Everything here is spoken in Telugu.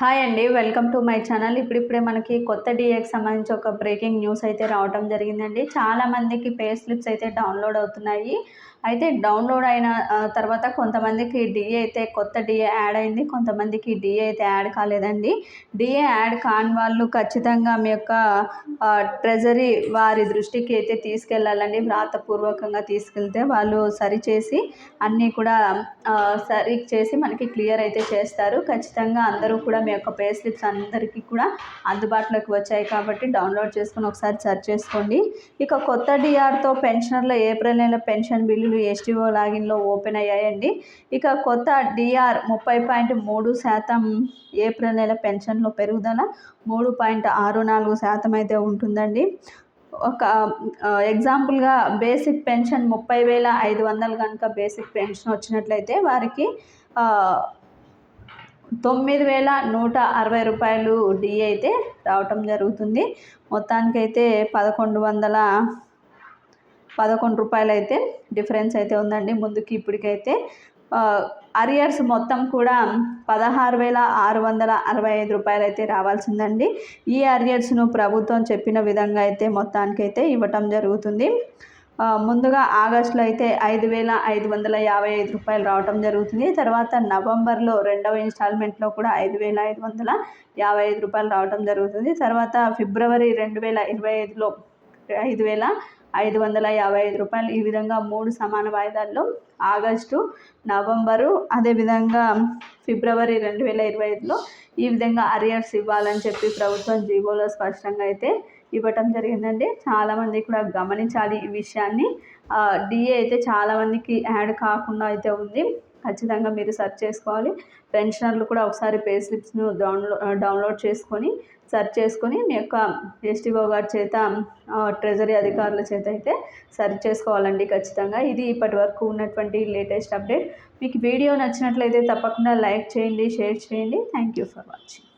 హాయ్ అండి వెల్కమ్ టు మై ఛానల్. ఇప్పుడిప్పుడే మనకి కొత్త డిఏకి సంబంధించి ఒక బ్రేకింగ్ న్యూస్ అయితే రావడం జరిగిందండి. చాలామందికి పే స్లిప్స్ అయితే డౌన్లోడ్ అవుతున్నాయి. అయితే డౌన్లోడ్ అయిన తర్వాత కొంతమందికి డిఏ అయితే కొత్త డిఏ యాడ్ అయింది కొంతమందికి డిఏ అయితే యాడ్ కాలేదండి. డిఏ యాడ్ కాని వాళ్ళు ఖచ్చితంగా మీ యొక్క ట్రెజరీ వారి దృష్టికి అయితే తీసుకెళ్ళాలండి. వ్రాతపూర్వకంగా తీసుకెళ్తే వాళ్ళు సరిచేసి అన్నీ కూడా సరి చేసి మనకి క్లియర్ అయితే చేస్తారు. ఖచ్చితంగా అందరూ కూడా మీ యొక్క పే స్లిప్స్ అందరికీ కూడా అందుబాటులోకి వచ్చాయి కాబట్టి డౌన్లోడ్ చేసుకుని ఒకసారి సెర్చ్ చేసుకోండి. ఇక కొత్త డిఆర్తో పెన్షనర్ల ఏప్రిల్ నెల పెన్షన్ బిల్లులు ఎస్టీఓ లాగిన్లో ఓపెన్ అయ్యాయండి. ఇక కొత్త డిఆర్ ముప్పై పాయింట్ మూడు శాతం ఏప్రిల్ నెల పెన్షన్లో పెరుగుదల మూడు పాయింట్ ఆరు నాలుగు శాతం అయితే ఉంటుందండి. ఒక ఎగ్జాంపుల్గా బేసిక్ పెన్షన్ ముప్పై వేల ఐదు వందలు కనుక బేసిక్ పెన్షన్ వచ్చినట్లయితే వారికి తొమ్మిది వేల నూట అరవై రూపాయలు డీ అయితే రావటం జరుగుతుంది. మొత్తానికైతే పదకొండు వందల పదకొండు రూపాయలు అయితే డిఫరెన్స్ అయితే ఉందండి. ముందుకి ఇప్పటికైతే అరియర్స్ మొత్తం కూడా పదహారు వేల ఆరు వందల అరవై ఐదు రూపాయలు అయితే రావాల్సిందండి. ఈ అరియర్స్ను ప్రభుత్వం చెప్పిన విధంగా అయితే మొత్తానికైతే ఇవ్వటం జరుగుతుంది. ముందుగా ఆగస్టులో అయితే ఐదు వేల ఐదు వందల యాభై ఐదు రూపాయలు రావటం జరుగుతుంది. తర్వాత నవంబర్లో రెండవ ఇన్స్టాల్మెంట్లో కూడా ఐదు వేల ఐదు వందల యాభై ఐదు రూపాయలు రావటం జరుగుతుంది. తర్వాత ఫిబ్రవరి రెండు వేల ఇరవై ఐదులో ఐదు వేల ఐదు వందల యాభై ఐదు రూపాయలు ఈ విధంగా మూడు సమాన వాయిదాల్లో ఆగస్టు నవంబరు అదేవిధంగా ఫిబ్రవరి రెండు వేల ఇరవై ఐదులో ఈ విధంగా అరియర్స్ ఇవ్వాలని చెప్పి ప్రభుత్వం జీవోలో స్పష్టంగా అయితే ఇవ్వటం జరిగిందండి. చాలామంది కూడా గమనించాలి ఈ విషయాన్ని. డిఏ అయితే చాలామందికి యాడ్ కాకుండా అయితే ఉంది. ఖచ్చితంగా మీరు సెర్చ్ చేసుకోవాలి. పెన్షనర్లు కూడా ఒకసారి పే స్లిప్స్ను డౌన్లో డౌన్లోడ్ చేసుకొని సెర్చ్ చేసుకొని మీ యొక్క ఎస్టీఓ గారి చేత ట్రెజరీ అధికారుల చేత అయితే సెర్చ్ చేసుకోవాలండి ఖచ్చితంగా. ఇది ఇప్పటి వరకు ఉన్నటువంటి లేటెస్ట్ అప్డేట్. మీకు వీడియో నచ్చినట్లయితే తప్పకుండా లైక్ చేయండి షేర్ చేయండి. Thank you for watching.